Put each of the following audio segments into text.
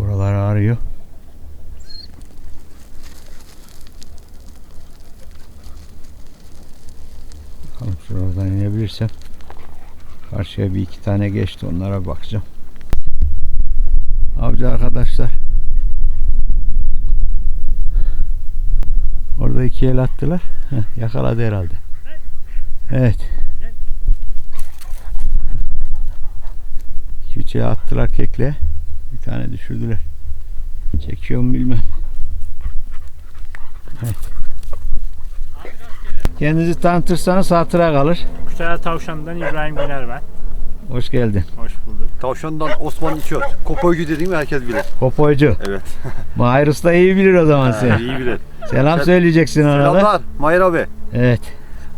Buralar ağrıyor. Bakalım şuradan inebilirsem. Karşıya bir iki tane geçti onlara bakacağım. Avcı arkadaşlar. Orada iki el attılar. Heh, yakaladı herhalde. Evet. Küçüğe attılar kekle. Bir tane düşürdüler. Çekiyor mu bilmem. Evet. Kendinizi tanıtırsanız hatıra kalır. Kuşlara Tavşan'dan İbrahim Güner ben. Hoş geldin. Hoş bulduk. Tavşandan Osman İçöz. Kopoycu dediğimi herkes bilir. Popoycu. Evet. Mahir da iyi bilir o zaman seni. iyi bilir. Selam söyleyeceksin ona da. Selamlar Mahir abi. Evet.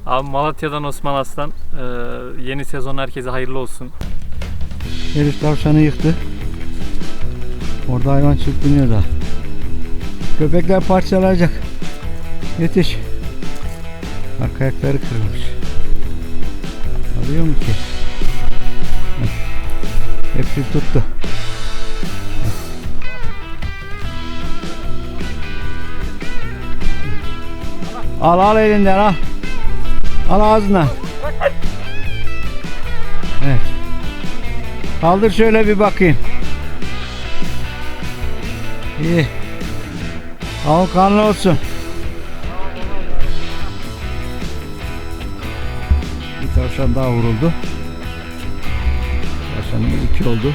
Abi Malatya'dan Osman Aslan. Ee, yeni sezon herkese hayırlı olsun. Herif tavşanı yıktı. Orada hayvan çırpınıyor da. Köpekler parçalayacak. Yetiş. Arka ayakları kırılmış. Alıyor mu ki? Hepsi tuttu. Al al elinden al. Al ağzına. Evet. Kaldır şöyle bir bakayım. İyi. Al kanlı olsun. Bir tavşan daha vuruldu. Tavşanımız iki oldu.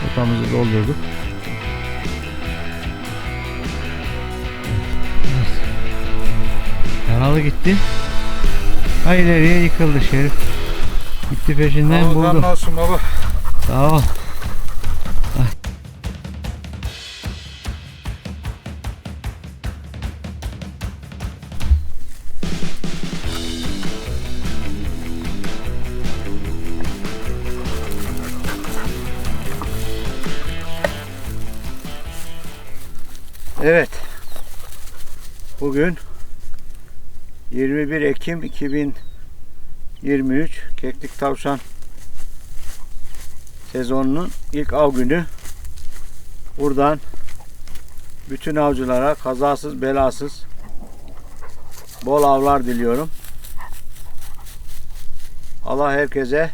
Kotamızı doldurduk. Yaralı gitti. Ha ileriye yıkıldı şerif. Gitti peşinden buldu. olsun baba. Sağ ol. Evet. Bugün 21 Ekim 2023 Keklik Tavşan sezonunun ilk av günü. Buradan bütün avcılara kazasız belasız bol avlar diliyorum. Allah herkese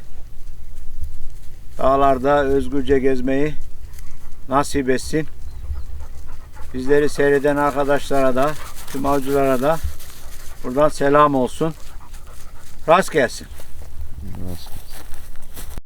dağlarda özgürce gezmeyi nasip etsin. Bizleri seyreden arkadaşlara da tüm avcılara da buradan selam olsun. Rast gelsin. Nasıl?